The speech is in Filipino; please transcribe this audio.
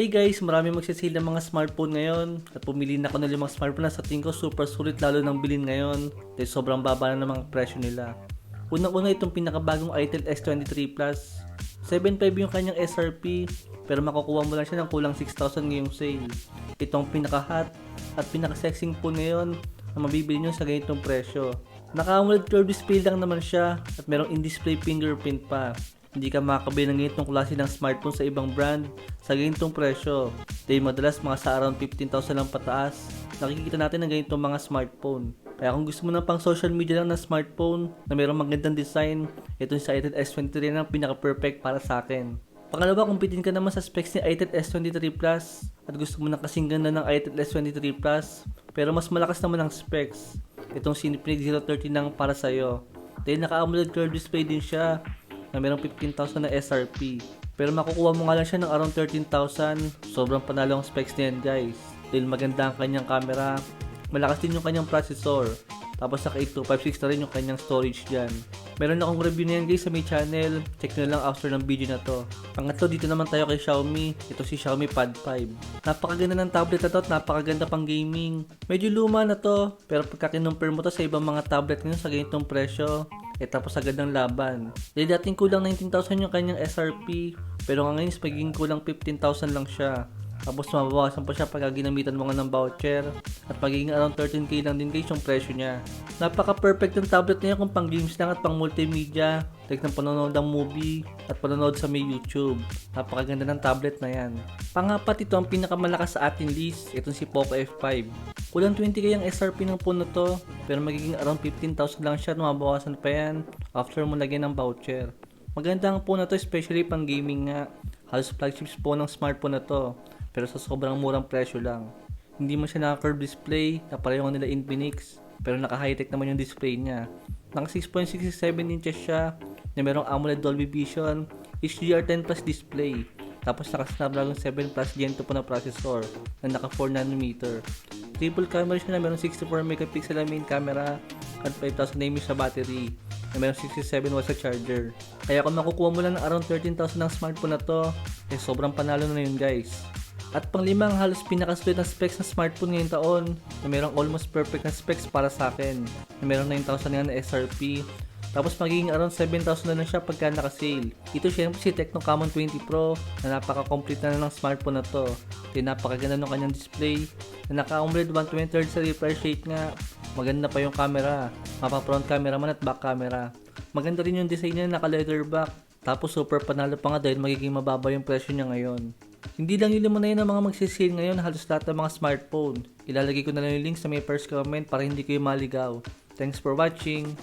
Hey guys, marami magsisale ng mga smartphone ngayon at pumili na ako ng limang smartphone na sa tingin ko super sulit lalo ng bilhin ngayon dahil sobrang baba na ng mga presyo nila. Unang-una itong pinakabagong Itel S23 Plus. 7.5 yung kanyang SRP pero makukuha mo lang siya ng kulang 6,000 ngayong sale. Itong pinaka-hot at pinaka-sexing phone ngayon na mabibili nyo sa ganitong presyo. Naka-AMOLED curved display lang naman siya at merong in-display fingerprint pa. Hindi ka makakabili ng ganitong klase ng smartphone sa ibang brand sa ganitong presyo. Dahil madalas mga sa around 15,000 lang pataas, nakikita natin ng ganitong mga smartphone. Kaya kung gusto mo ng pang social media lang na smartphone na mayroong magandang design, ito yung sa Itel S23 ang pinaka-perfect para sa akin. Pangalawa, kung pitin ka naman sa specs ni Itel S23 Plus at gusto mo ng kasing ganda ng Itel S23 Plus pero mas malakas naman ang specs, itong Cineprix 030 lang para sa'yo. Dahil naka-AMOLED curved display din siya na mayroong 15,000 na SRP. Pero makukuha mo nga lang siya ng around 13,000. Sobrang panalo ang specs niyan guys. Dahil maganda ang kanyang camera. Malakas din yung kanyang processor. Tapos naka 8256 na rin yung kanyang storage dyan. Meron akong review na yan guys sa may channel. Check nyo lang after ng video na to. Pangatlo dito naman tayo kay Xiaomi. Ito si Xiaomi Pad 5. Napakaganda ng tablet na to at napakaganda pang gaming. Medyo luma na to. Pero pagka kinumpare mo to sa ibang mga tablet ngayon sa ganitong presyo, eh tapos agad ng laban. Dahil dating kulang 19,000 yung kanyang SRP, pero ngayon is magiging kulang 15,000 lang siya. Tapos mabawasan pa siya pag ginamitan mo nga ng voucher at magiging around 13k lang din guys yung presyo niya. Napaka-perfect ng tablet niya kung pang games lang at pang multimedia, like ng panonood ng movie at panonood sa may YouTube. Napakaganda ng tablet na yan. Pangapat ito ang pinakamalakas sa ating list, itong si Poco F5. Kulang 20k ang SRP ng phone na to, pero magiging around 15,000 lang siya mabawasan pa yan after mo lagyan ng voucher. Maganda ang phone na to especially pang gaming nga. Halos flagship phone ng smartphone na to pero sa sobrang murang presyo lang. Hindi mo siya naka-curved display na pareho nila Infinix pero naka-high-tech naman yung display niya. Naka 6.67 inches siya na merong AMOLED Dolby Vision, HDR10 Plus display. Tapos naka Snapdragon 7 Plus Gen 2 po na processor na naka 4 nanometer. Triple camera siya na meron 64 megapixel na main camera at 5000 mAh sa battery na meron 67 watts sa charger. Kaya kung makukuha mo lang ng around 13,000 ng smartphone na to, eh sobrang panalo na yun guys. At panglima ang halos pinakasulit na specs ng smartphone ngayong taon na mayroong almost perfect na specs para sa akin na mayroong 9,000 nga na SRP tapos magiging around 7,000 na lang siya pagka naka-sale. Ito syempre si Tecno Camon 20 Pro na napaka-complete na ng smartphone na to. Di napakaganda ng kanyang display na naka-AMOLED 123 sa refresh rate nga. Maganda pa yung camera, mapa front camera man at back camera. Maganda rin yung design niya naka-leather back. Tapos super panalo pa nga dahil magiging mababa yung presyo niya ngayon. Hindi lang yun naman na yun ang mga magsisale ngayon halos lahat ng mga smartphone. Ilalagay ko na lang yung link sa may first comment para hindi kayo maligaw. Thanks for watching!